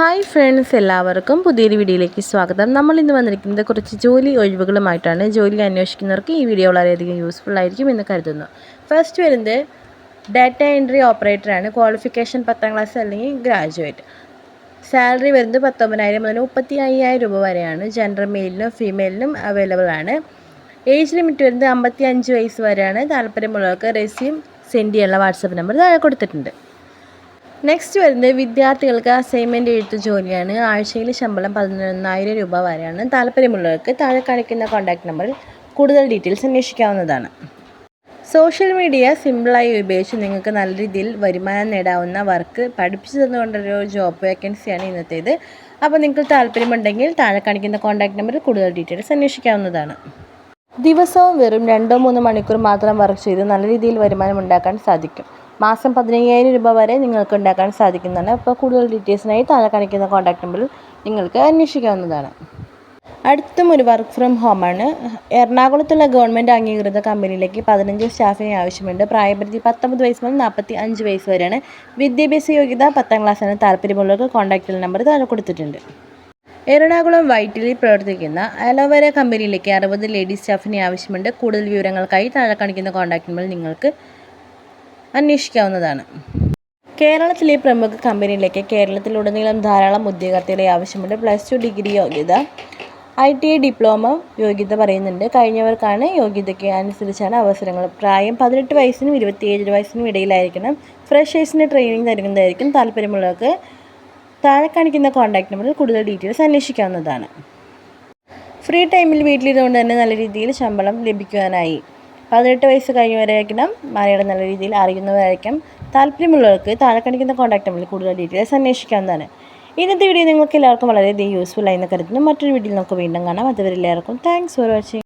Hi friends എല്ലാവർക്കും പുതിയൊരു വീഡിയോയിലേക്ക് സ്വാഗതം. നമ്മൾ ഇന്ന് വന്നിരിക്കുന്നത് കുറച്ച് ജോലി ഒഴിവുകളുമായിട്ടാണ്. ജോലി അന്വേഷിക്കുന്നവർക്ക് ഈ വീഡിയോ വളരെയധികം യൂസ്ഫുൾ ആയിരിക്കും എന്ന് കരുതുന്നു. ഫസ്റ്റ് വരുന്നത് ഡാറ്റ എൻട്രി ഓപ്പറേറ്ററാണ് ക്വാളിഫിക്കേഷൻ പത്താം ക്ലാസ് അല്ലെങ്കിൽ ഗ്രാജുവേറ്റ് സാലറി വരുന്നത് പത്തൊമ്പതിനായിരം മുതൽ മുപ്പത്തി അയ്യായിരം രൂപ വരെയാണ്. ജെൻഡർ മെയിലിനും ഫീമെയിലിനും അവൈലബിൾ ആണ്. ഏജ് ലിമിറ്റ് വരുന്നത് അമ്പത്തി അഞ്ച് വയസ്സ് വരെയാണ്. താല്പര്യമുള്ളവർക്ക് റെസ്യൂം സെൻഡ് ചെയ്യാനുള്ള വാട്സപ്പ് നമ്പർ താഴെ കൊടുത്തിട്ടുണ്ട്. നെക്സ്റ്റ് വരുന്നത് വിദ്യാർത്ഥികൾക്ക് അസൈൻമെന്റ് എഴുത്ത് ജോലിയാണ്. ആഴ്ചയിൽ ശമ്പളം പതിനൊന്നായിരം രൂപ വരെയാണ്. താല്പര്യമുള്ളവർക്ക് താഴെ കാണിക്കുന്ന കോൺടാക്റ്റ് നമ്പറിൽ കൂടുതൽ ഡീറ്റെയിൽസ് അന്വേഷിക്കാവുന്നതാണ്. സോഷ്യൽ മീഡിയ സിമ്പിളായി ഉപയോഗിച്ച് നിങ്ങൾക്ക് നല്ല രീതിയിൽ വരുമാനം നേടാവുന്ന വർക്ക് പഠിപ്പിച്ചു തന്നുകൊണ്ടൊരു ജോബ് വേക്കൻസിയാണ് ഇന്നത്തേത്. അപ്പോൾ നിങ്ങൾക്ക് താല്പര്യമുണ്ടെങ്കിൽ താഴെ കാണിക്കുന്ന കോൺടാക്റ്റ് നമ്പറിൽ കൂടുതൽ ഡീറ്റെയിൽസ് അന്വേഷിക്കാവുന്നതാണ്. ദിവസവും വെറും രണ്ടോ മൂന്നോ മണിക്കൂർ മാത്രം വർക്ക് ചെയ്ത് നല്ല രീതിയിൽ വരുമാനം ഉണ്ടാക്കാൻ സാധിക്കും. മാസം പതിനയ്യായിരം രൂപ വരെ നിങ്ങൾക്ക് ഉണ്ടാക്കാൻ സാധിക്കുന്നതാണ്. അപ്പോൾ കൂടുതൽ ഡീറ്റെയിൽസിനായി താഴെ കാണിക്കുന്ന കോൺടാക്ട് നമ്പറിൽ നിങ്ങൾക്ക് അന്വേഷിക്കാവുന്നതാണ്. അടുത്തും ഒരു വർക്ക് ഫ്രം ഹോമാണ് എറണാകുളത്തുള്ള ഗവൺമെന്റ് അംഗീകൃത കമ്പനിയിലേക്ക് പതിനഞ്ച് സ്റ്റാഫിനെ ആവശ്യമുണ്ട്. പ്രായപരിധി പത്തൊമ്പത് വയസ്സ് മുതൽ നാൽപ്പത്തി അഞ്ച് വയസ്സ് വരെയാണ്. വിദ്യാഭ്യാസ യോഗ്യത പത്താം ക്ലാസ്സാണ് താല്പര്യമുള്ളവർക്ക് കോൺടാക്റ്റ് നമ്പർ താഴെ കൊടുത്തിട്ടുണ്ട്. എറണാകുളം വൈറ്റിൽ പ്രവർത്തിക്കുന്ന അലോവേര കമ്പനിയിലേക്ക് അറുപത് ലേഡീസ് സ്റ്റാഫിനെ ആവശ്യമുണ്ട്. കൂടുതൽ വിവരങ്ങൾക്കായി താഴെ കാണിക്കുന്ന കോൺടാക്ട് നമ്പറിൽ നിങ്ങൾക്ക് അന്വേഷിക്കാവുന്നതാണ്. കേരളത്തിലെ പ്രമുഖ കമ്പനിയിലേക്ക് കേരളത്തിലുടനീളം ധാരാളം ഉദ്യോഗാർത്ഥികളെ ആവശ്യമുണ്ട്. പ്ലസ് ടു ഡിഗ്രി യോഗ്യത ഐ ടി ഐ ഡിപ്ലോമ യോഗ്യത പറയുന്നുണ്ട്. കഴിഞ്ഞവർക്കാണ് യോഗ്യതയ്ക്ക് അനുസരിച്ചാണ് അവസരങ്ങൾ. പ്രായം പതിനെട്ട് വയസ്സിനും ഇരുപത്തിയേഴ് വയസ്സിനും ഇടയിലായിരിക്കണം. ഫ്രഷേഴ്സിന് ട്രെയിനിങ് നൽകുന്നതായിരിക്കും താല്പര്യമുള്ളവർക്ക്. താഴെ കാണിക്കുന്ന കോൺടാക്ട് നമ്പറിൽ കൂടുതൽ ഡീറ്റെയിൽസ് അന്വേഷിക്കാവുന്നതാണ്. ഫ്രീ ടൈമിൽ വീട്ടിലിരുന്നുകൊണ്ട് തന്നെ നല്ല രീതിയിൽ ശമ്പളം ലഭിക്കുവാനായി. പതിനെട്ട് വയസ്സ് കഴിഞ്ഞവരായിരിക്കണം മലയാളം നല്ല രീതിയിൽ അറിയുന്നവരായിരിക്കും താല്പര്യമുള്ളവർക്ക് താഴെ കാണിക്കുന്ന കോൺടാക്ട് നമ്പറിൽ കൂടുതൽ ഡീറ്റെയിൽസ് അന്വേഷിക്കാവുന്നതാണ്. ഇന്നത്തെ വീഡിയോ നിങ്ങൾക്ക് എല്ലാവർക്കും വളരെയധികം യൂസ്ഫുൾ ആയി എന്ന് കരുതുന്നു. മറ്റൊരു വീഡിയോയിൽ നമുക്ക് വീണ്ടും കാണാം. അതുവരെ എല്ലാവർക്കും താങ്ക്സ് ഫോർ വാച്ചിങ്